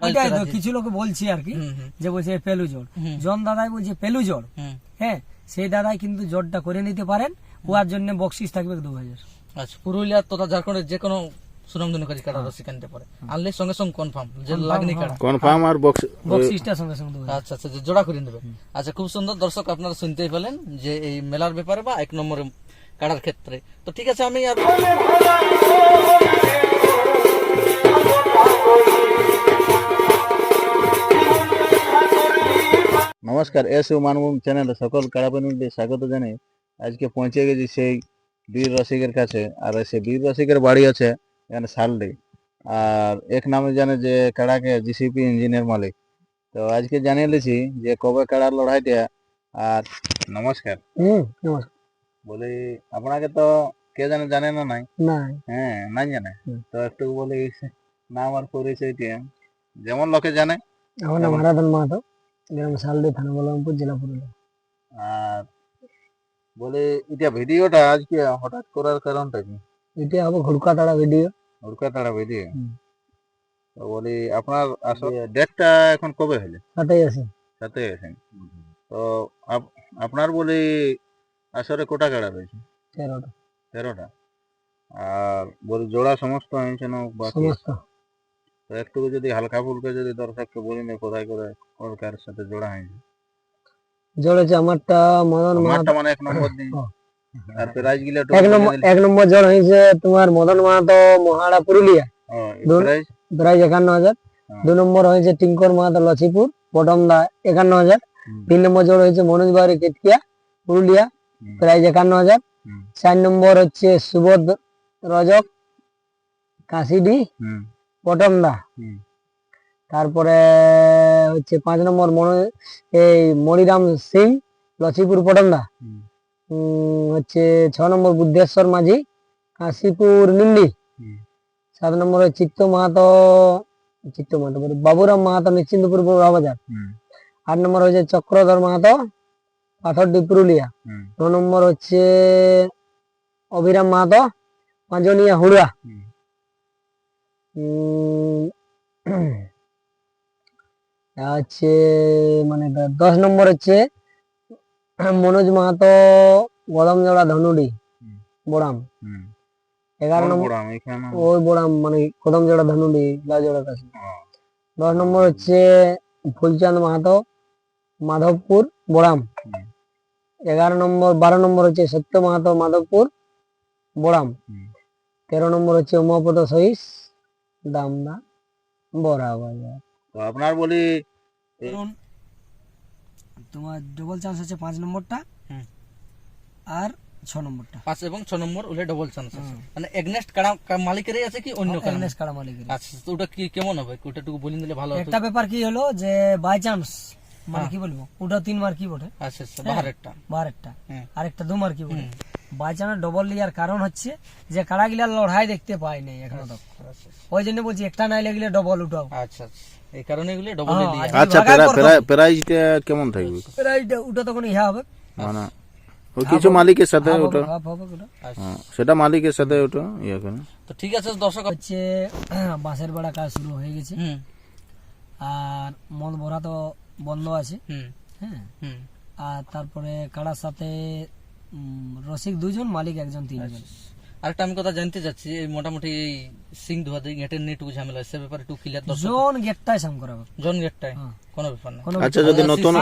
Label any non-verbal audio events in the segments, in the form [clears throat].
ওইটাই তো কিছু লোক বলছি আর কি। যে বলছে পেলু জ্বর জন দাদাই বলছে পেলু জ্বর হ্যাঁ সেই দাদাই কিন্তু জ্বরটা করে নিতে পারেন ওয়ার জন্য বকশিস থাকবে দু হাজার। আচ্ছা পুরুলিয়া তথা ঝাড়খণ্ডের যে কোনো সুনামধন্য কাজী কাটা রসিক আনতে পারে। আনলে সঙ্গে সঙ্গে কনফার্ম যে লাগনি কাটা কনফার্ম আর বক্স বকশিসটা সঙ্গে সঙ্গে আচ্ছা আচ্ছা জোড়া করে নেবে। আচ্ছা খুব সুন্দর দর্শক আপনারা শুনতেই পেলেন যে এই মেলার ব্যাপারে বা এক নম্বরে কাটার ক্ষেত্রে। তো ঠিক আছে আমি আর নমস্কার এস ইউ মানভূম চ্যানেলে সকল কাড়াপ্রেমীদের স্বাগত জানাই আজকে পৌঁছে গেছি সেই বীর রসিকের কাছে। আর সেই বীর রসিকের বাড়ি আছে এখানে শালডি আর এক নামে জানে যে কাড়াকে জিসিপি ইঞ্জিনের মালিক। তো আজকে জানিয়ে নিয়েছি যে কবে কাড়ার লড়াইটা। আর নমস্কার। হুম নমস্কার। বলি আপনাকে তো কে জানে জানে না নাই? হ্যাঁ নাই জানে। তো একটু বলি নাম আর পরিচয়টা যেমন লোকে জানে আমার নাম আরাধন মাহাতো। গ্রাম শালদি থানা বলরামপুর জেলা পুরুলিয়া। আর বলে এটা ভিডিওটা আজকে হঠাৎ করার কারণটা কি? এটা হবে ঘুরকা তাড়া ভিডিও। উড়কা তাড়া ভিডিও তো বলি আপনার আসলে ডেটটা এখন কবে হলে? সাথেই আছে সাথে গেছেন তো আপ- আপনার বলি আসরে কোটা কাড়া রয়েছে? তেরোটা। তেরোটা। আর বলি জোড়া সমস্ত হয়েছে না সমস্ত। একটু যদি হালকা ফুলকা যদি দর্শককে বলি না কোথায় করে কোন কার সাথে জোড়া হয়েছে? জড়েছে আমারটা মদন আমারটা মানে এক নম্বর দিন। আর প্রাইজ গিলা এক নম্বর এক নম্বর জ্বর হয়েছে তোমার মদন মাহাতো মহাড়া পুরুলিয়া। প্রাইজ? একান্ন হাজার। হ্যাঁ। দু নম্বর হয়েছে টিঙ্কর মাহাতো লছিপুর বটমদা একান্ন হাজার। তিন নম্বর জোড় হয়েছে মনোজ বাড়ি কেতকিয়া পুরুলিয়া। প্রাইজ একান্ন হাজার। চার নম্বর হচ্ছে সুবোধ রজক কাশিডি। বটমদা তারপরে হচ্ছে পাঁচ নম্বর মনো এই মণিরাম সিং হুম। উম, হচ্ছে ছ নম্বর বুদ্ধেশ্বর মাঝি কাশীপুর নিন্দি সাত নম্বর চিত্ত মাহাতো চিত্ত মাহাতো বাবুরাম মাহাতো নিশ্চিন্তপুর বাজার হুম। আট নম্বর হচ্ছে চক্রধর মাহাতো পাথরডি পুরুলিয়া। ন নম্বর হচ্ছে অভিরাম মাহাতো পাঁচনিয়া হুড়া [clears throat] হচ্ছে মানে দশ নম্বর হচ্ছে মনোজ মাহাতো গদমজোড়া ধনুডি। বোড়াম। এগারো নম্বর ওই বোড়াম মানে কদমজোড়া ধনুডি লাজোড়া কাছে। দশ নম্বর হচ্ছে ফুলচাঁদ মাহাতো মাধবপুর বোড়াম। এগারো নম্বর বারো নম্বর হচ্ছে সত্য মাহাতো মাধবপুর বোড়াম। তেরো নম্বর হচ্ছে উমাপত সহিস দামদা বড়া বাজার তো আপনার বলি তোমার ডবল চান্স হচ্ছে পাঁচ নম্বরটা আর ছ নম্বরটা। পাঁচ এবং ছ নম্বর উলে ডবল চান্স আছে। মানে এগনেস্ট কাড়া কা- মালিকেরই আছে কি অন্য কারণে এনএস কাড়া মালিকের আচ্ছা তো ওটা কি কেমন হবে? ওটা একটু বলে দিলে ভালো হতো? একটা ব্যাপার কি হলো যে বাই চান্স মানে কি বলব? ওটা তিন মার কি বটে? আচ্ছা আচ্ছা বাহারেরটা। বারেরটা হুম। আর একটা দু মার কি বটে? বাই চান্স ডবল লিয়ার কারণ হচ্ছে যে কাড়াগিলার লড়াই দেখতে পাই নাই এখনও আচ্ছা ওই জন্য বলছি একটা নাই লাগলে ডবল উঠাও। আচ্ছা আচ্ছা। এই কারণে এগুলি ডবল যদি আচ্ছা করতো, প্রাইজটা কেমন থাকবে? প্রাইসটা ওটা তখন ইহা হবে। মানে ওই কিছু মালিকের সাথে ওটা আচ্ছা। সেটা মালিকের সাথে ওটা ইয়ে করে। তো ঠিক আছে দর্শক হচ্ছে [clears throat] বাঁশের বেড়া কাজ শুরু হয়ে গেছে। আর মদ ভরা তো বন্ধ আছে। হুম। হ্যাঁ। হুম। আর তারপরে কাড়ার সাথে রসিক দুজন মালিক একজন তিনজন। আরেকটা আমি কথা জানতে চাচ্ছি এই মোটামুটি এই সিং ধোয়া দিয়ে গেটের নিয়ে একটু ঝামেলা সে ব্যাপারে একটু ক্লিয়ার দর্শক জন গেটটাই সাম করাবে। জন গেটটায় হ্যাঁ। কোনো ব্যাপার না। আচ্ছা যদি নতুন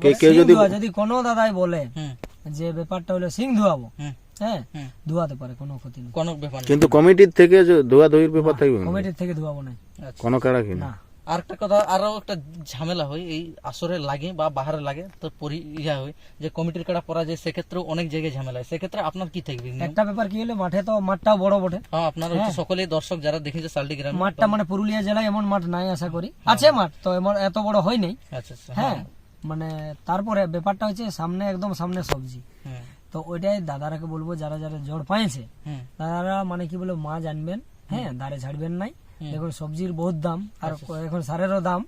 কে- কেউ যদি যদি কোনো দাদাই বলে যে ব্যাপারটা হলো সিং ধোয়াবো হ্যাঁ ধোয়াতে পারে কোনো ক্ষতি নেই। কোনো ব্যাপার কিন্তু কমিটির থেকে ধোয়া ধুয়ির ব্যাপার থাকবে কমিটির থেকে ধোয়াবো না। আচ্ছা। কোনো কাড়া কিনা না। আর একটা কথা আরও একটা ঝামেলা হয় এই আসরে লাগে বা বাহারে লাগে তো পরি ইয়া হয় যে কমিটির কাটা পরা যায় সেক্ষেত্রেও অনেক জায়গায় ঝামেলা হয়। সেক্ষেত্রে আপনার কি থাকবে? একটা ব্যাপার কি হলো মাঠে তো মাঠটাও বড় বটে। হ্যাঁ আপনার হচ্ছে সকলেই দর্শক যারা দেখেছে সালডি গ্রামে মাঠটা মানে পুরুলিয়া জেলায় এমন মাঠ নাই আশা করি। আছে মাঠ তো এমন এত বড় হয় নাই। আচ্ছা আচ্ছা। হ্যাঁ মানে তারপরে ব্যাপারটা হচ্ছে সামনে একদম সামনে সবজি। তো ওইটাই দাদারাকে বলব যারা যারা জড় পাইছে দাদারা মানে কি বলে মাছ আনবেন হ্যাঁ দাঁড়ে ছাড়বেন নাই। দেখুন সবজির বহুত দাম আর এখন সারেরও দাম।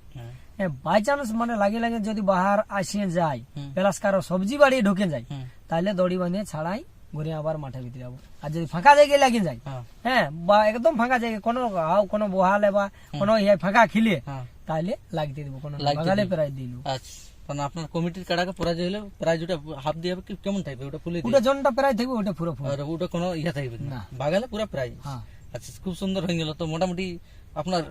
বাই চান্স মানে লাগে লাগে যদি বাহার আসিয়ে যায় প্লাস কারও সবজি বাড়িয়ে ঢুকে যায় তাহলে দড়ি বাঁধিয়ে ছাড়াই ঘুরে আবার মাঠে ভিতরে যাব। আর যদি ফাঁকা জায়গায় লাগি যায় হ্যাঁ। হ্যাঁ বা একদম ফাঁকা জায়গায় কোনো হাও কোনো বহালে বা কোনো ইয়ে ফাঁকা খিলে হ্যাঁ। তাহলে লাগতে দিব কোনো দিব। প্রায় দিন আচ্ছা আপনার কমিটির কাড়াকে প্রাইজ হলে প্রাইজ ওটা হাফ দিয়ে কেমন থাকবে? ওটা ফুলে ওটা জনটা প্রায় থাকবে ওটা পুরো আর ওটা কোনো ইয়া থাকবে না। বাগালে পুরো প্রাইজ হ্যাঁ। আচ্ছা খুব সুন্দর হয়ে গেল। তো মোটামুটি আপনার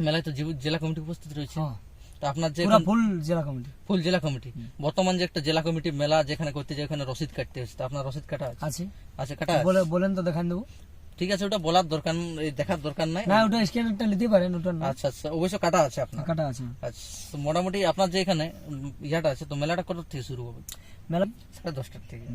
মেলায় তো জেলা কমিটি উপস্থিত রয়েছে। হ্যাঁ। তো আপনার যে ফুল জেলা কমিটি। ফুল জেলা কমিটি। বর্তমান যে একটা জেলা কমিটি মেলা যেখানে করতে যায় ওখানে রসিদ কাটতে হচ্ছে। তো আপনার রসিদ কাটা আছে? আছে। আচ্ছা কাটা বলে বলেন তো দেখান দেবো। ঠিক আছে ওটা বলার দরকার দেখার দরকার নাই। না ওটা স্ক্যানারটা নিতে পারেন ওটা আচ্ছা আচ্ছা অবশ্য কাটা আছে আপনার। কাটা আছে। আচ্ছা মোটামুটি আপনার যে এখানে ইয়াটা আছে তো মেলাটা কত থেকে শুরু হবে? মেলা সাড়ে দশটার থেকে।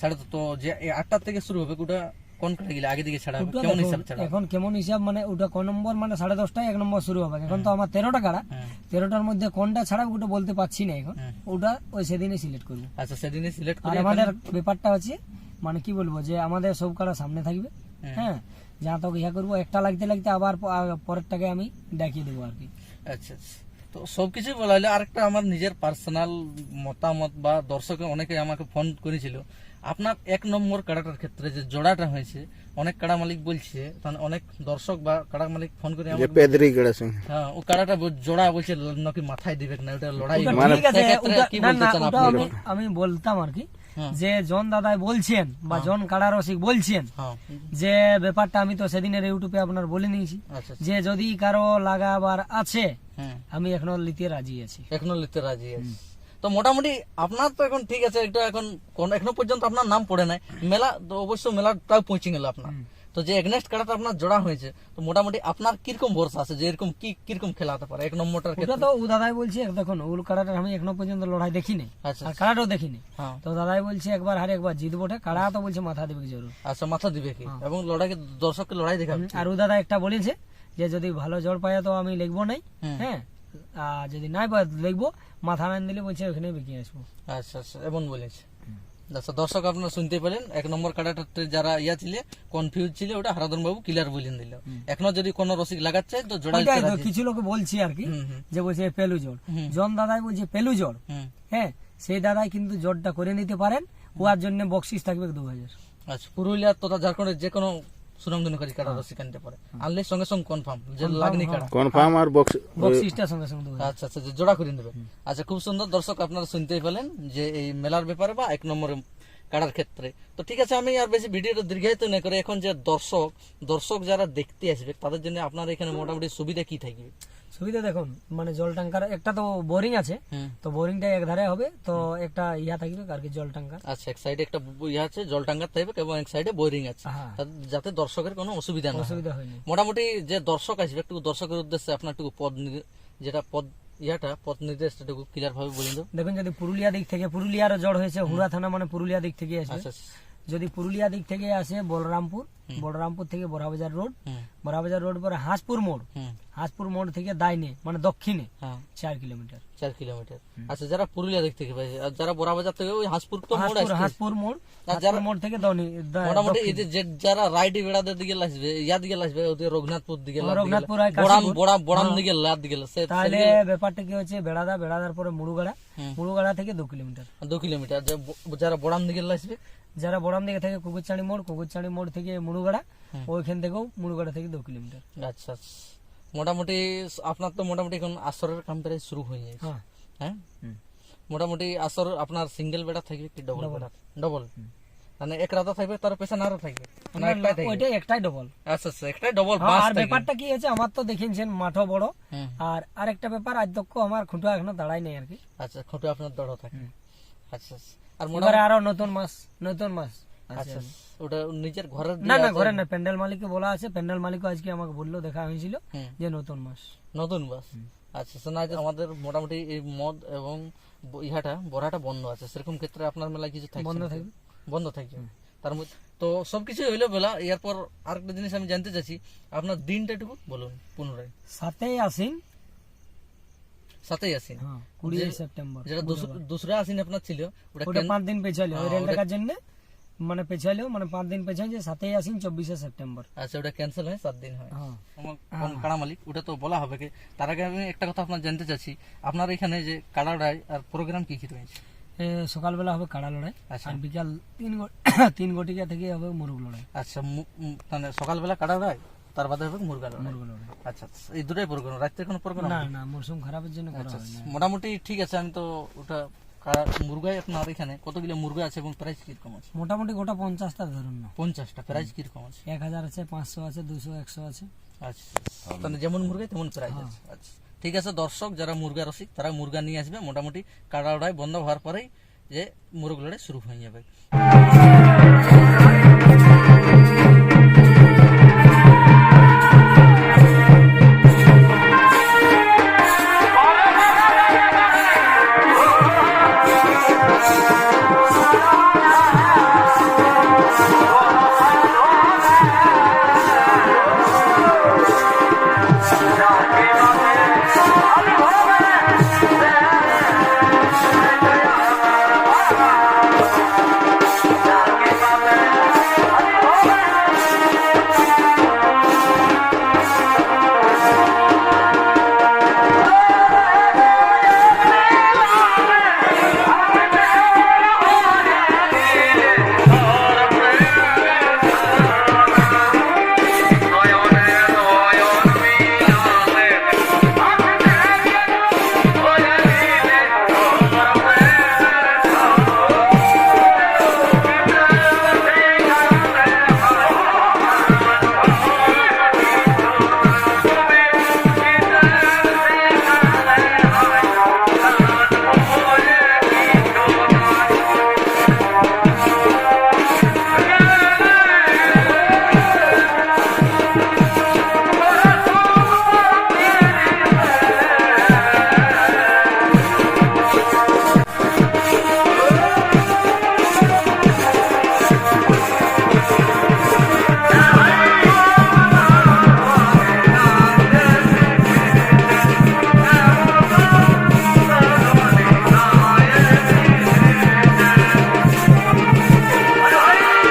সাড়ে তো- তো যে আটটার থেকে শুরু হবে ওটা কোন কাটা গেলে? আগে দিকে ছাড়া হবে। কেমন হিসাব ছাড়া এখন কেমন হিসাব? মানে ওটা কোন নম্বর? মানে সাড়ে দশটায় এক নম্বর শুরু হবে। এখন তো আমার তেরোটা কাড়া। হ্যাঁ। তেরোটার মধ্যে কোনটা ছাড়া ওটা বলতে পারছি না এখন। ওটা ওই সেদিনই সিলেক্ট করব। আচ্ছা সেদিনে সিলেক্ট করে আমাদের ব্যাপারটা হচ্ছে মানে কি বলব যে আমাদের সব কাড়া সামনে থাকবে। হ্যাঁ। যা তো ইয়া করব একটা লাগতে লাগতে আবার পরেরটাকে আমি দেখিয়ে দেবো আর কি। আচ্ছা আচ্ছা। তো সবকিছু বলা হলো। আরেকটা আমার নিজের পার্সোনাল মতামত বা দর্শকে অনেকে আমাকে ফোন করেছিল। আপনার এক নম্বর কাড়াটার ক্ষেত্রে যে জোড়াটা হয়েছে অনেক কাড়া মালিক বলছে অনেক দর্শক বা কাড়া মালিক ফোন করে পেদরি হ্যাঁ ও কাড়াটা জোড়া বলছে নাকি মাথায় দিবে না ওটা লড়াই আমি বলতাম আর কি হ্যাঁ। যে জন দাদাই বলছেন বা জন কাড়া রসিক বলছেন হ্যাঁ। যে ব্যাপারটা আমি তো সেদিনের ইউটিউবে আপনার বলে নিয়েছি আচ্ছা আচ্ছা। যে যদি কারও লাগাবার আছে হ্যাঁ। আমি এখনও নিতে রাজি আছি। এখনও নিতে রাজি আছে। তো মোটামুটি আপনার তো এখন ঠিক আছে এটা এখন কোন এখনও পর্যন্ত আপনার নাম পড়ে নাই। মেলা তো অবশ্য মেলাটাও পৌঁছে গেল আপনার। তো যে এগনেস্ট কাটাটা আপনার জোড়া হয়েছে তো মোটামুটি আপনার কীরকম ভরসা আছে যে এরকম কি কীরকম খেলা হতে পারে? এক নম্বরটার ক্ষেত্রে। তো ও দাদাই বলছে দেখুন ওল কাড়াটা আমি এখনও পর্যন্ত লড়াই দেখিনি। আচ্ছা আর কাড়াটাও দেখিনি। হ্যাঁ। তো দাদাই বলছে একবার হারে একবার জিত বটে কাড়া তো বলছে মাথা দেবে জরুর আচ্ছা মাথা দিবে কি? এবং লড়াইকে দর্শককে লড়াই দেখাবে আর ও দাদা একটা বলেছে যে যদি ভালো জল পায় তো আমি লিখব নাই। হ্যাঁ। আর যদি নাই পাই লিখব। মাথা না দিলে বলছে ওখানে বিকিয়ে আসব। আচ্ছা আচ্ছা এমন বলেছে। আচ্ছা দর্শক আপনারা শুনতে পেলেন এক নম্বর কাটাটাতে যারা ইয়া ছিল কনফিউজ ছিল ওটা হারাধন বাবু ক্লিয়ার বলেন দিল। এখনও যদি কোনো রসিক লাগাচ্ছে তো জোড়া কিছু লোক বলছি আর কি যে বলছে পেলু জল জন দাদাই বলছে পেলু জল হ্যাঁ সেই দাদাই কিন্তু জলটা করে নিতে পারেন ওয়ার জন্য বকশিস থাকবে দু হাজার। আচ্ছা পুরুলিয়া তথা ঝাড়খণ্ডের যে কোনো কাটা রসি কানতে পারে। আনলে সঙ্গে সঙ্গে কনফার্ম যে লাগনি কাটা। কনফার্ম আর বক্স সঙ্গে সঙ্গে আচ্ছা আচ্ছা জোড়া করে নেবে আচ্ছা খুব সুন্দর দর্শক আপনারা শুনতেই পেলেন যে এই মেলার ব্যাপারে বা এক নম্বরে কাটার ক্ষেত্রে। তো ঠিক আছে আমি আর বেশি ভিডিওটা দীর্ঘায়িত না করে এখন যে দর্শক দর্শক যারা দেখতে আসবে তাদের জন্য আপনার এখানে মোটামুটি সুবিধা কি থাকবে? সুবিধা দেখুন মানে জল ট্যাঙ্কার একটা তো বোরিং আছে তো বোরিংটা এক ধারে হবে তো একটা ইয়া থাকবে আর কি জল ট্যাঙ্কার। আচ্ছা এক সাইডে একটা ইয়ে আছে জল টাঙ্গার থাকবে এবং এক সাইডে বোরিং আছে। হ্যাঁ। যাতে দর্শকের কোনো অসুবিধা না হয়। অসুবিধা হয়নি। মোটামুটি যে দর্শক আসবে একটু দর্শকের উদ্দেশ্যে আপনার একটু পদ যেটা পদ ইয়াটা পদ নির্দেশটা একটু ক্লিয়ার ভাবে বলুন দেখুন যদি পুরুলিয়া দিক থেকে পুরুলিয়ারও জ্বর হয়েছে হুড়া থানা মানে পুরুলিয়া দিক থেকে আসবে। আচ্ছা। যদি পুরুলিয়া দিক থেকে আসে বলরামপুর বলরামপুর থেকে বড়াবাজার রোড বড়াবাজার রোড পরে হাঁসপুর মোড়। হাঁসপুর মোড় থেকে দাইনে মানে দক্ষিণে হ্যাঁ। চার কিলোমিটার। চার কিলোমিটার। আচ্ছা যারা পুরুলিয়া দিক থেকে যারা বড়াবাজার থেকে ওই হাঁসপুর তো মোড় আসবে হাঁসপুর মোড় যারা- মোড় থেকে দনি মোটামুটি এই যে যারা রাইডি বেড়াদের দিকে আসবে ইয়া দিকে আসবে ওদের রঘুনাথপুর দিকে লাদ দিকে রঘুনাথপুর বড়াম বড়াম বড়াম দিকে লাদ দিকে। সে- তাহলে ব্যাপারটা কি হচ্ছে বেড়াদা বেড়াদার পরে মুড়ুগাড়া। মুড়ুগাড়া থেকে দু কিলোমিটার। দু কিলোমিটার। যারা বড়াম দিকে লাগবে যারা বড়াম দিকে থেকে কুকুরচাঁড়ি মোড় কুকুরচাঁড়ি মোড় থেকে মুড়ুগাড়া ওইখান থেকেও মুড়ুগাড়া থেকে দু কিলোমিটার। আচ্ছা আচ্ছা। মোটামুটি আপনার তো মোটামুটি এখন আসরের কাম প্রায় শুরু হয়ে যায় হ্যাঁ। হ্যাঁ? মোটামুটি আসর আপনার সিঙ্গেল বেড়া থাকবে কি ডবল বেড়া ডবল মানে এক রাতা থাকবে তার পেছনে আরও থাকবে। না একটাই থাকবে। ওইটাই একটাই ডবল আচ্ছা আচ্ছা একটাই ডবল হ্যাঁ, বাস আর ব্যাপারটা কি হয়েছে আমার তো দেখেছেন মাঠও বড়। আর আরেকটা ব্যাপার আজ তক্ষ আমার খুঁটো এখনও দাঁড়াই নেই আর কি। আচ্ছা খোটো আপনার দড় থাকে। আচ্ছা আচ্ছা। আর মোটামুটি আরও নতুন মাস নতুন মাস। আছে আচ্ছা ওটা নিজের ঘরের না না ঘরে না প্যান্ডেল মালিককে বলা আছে। প্যান্ডেল মালিকও আজকে আমাকে বলল দেখা হয়েছিল যে নতুন মাস। নতুন বাস আচ্ছা শোনা যায় আমাদের মোটামুটি এই মদ এবং ইহাটা বড়াটা বন্ধ আছে। সেরকম ক্ষেত্রে আপনার মেলায় কিছু বন্ধ থাকবে। বন্ধ থাকবে। তার মধ্যে তো সবকিছু হইল বেলা এরপর আরেকটা জিনিস আমি জানতে চাচ্ছি। আপনার দিনটা একটু বলুন পুনরায়। সাতই আসিন সাথেই আসেন হ্যাঁ কুড়ি সেপ্টেম্বর যেটা দুসরা আসেন আপনার ছিল ওটা পাঁচ দিন পেছালো। ওই হ্যাঁ, রেল ওটা- জন্য? মানে পেছালো মানে পাঁচ দিন পেছাইছে সাতই আসিন চব্বিশে সেপ্টেম্বর। আচ্ছা ওটা ক্যান্সেল হয় সাত দিন হয়। হ্যাঁ। কাড়া মালিক ওটা তো বলা হবে কি তার আগে আমি একটা কথা আপনার জানতে চাচ্ছি। আপনার এখানে যে কাড়াড়ায় আর প্রোগ্রাম কি কি রয়েছে? সকালবেলা হবে কাড়া লড়াই আচ্ছা। আর বিকাল তিন [coughs] তিন গটিকা থেকে হবে মুরগ লড়াই। আচ্ছা মানে সকালবেলা কাটা হয় তার বাদে হবে মুরগা লড়াই। আচ্ছা এই দুটাই প্রোগ্রাম রাত্রে কোনো প্রোগ্রাম না না মরশুম খারাপের জন্য আচ্ছা মোটামুটি ঠিক আছে আমি তো ওটা কাড়া- মুরগাই আপনার এখানে? কতগুলো মুরগা আছে এবং প্রাইস কীরকম আছে? মোটামুটি গোটা পঞ্চাশটা ধরুন না। পঞ্চাশটা প্রাইস কীরকম আছে? এক হাজার আছে পাঁচশো আছে দুশো একশো আছে। আচ্ছা তাহলে যেমন মুরগা তেমন প্রাইস হ্যাঁ। আছে আচ্ছা ঠিক আছে দর্শক যারা মুরগা রসিক তারা মুরগা নিয়ে আসবে। মোটামুটি কাড়া বন্ধ হওয়ার পরেই যে মুরগ লড়াই শুরু হয়ে যাবে।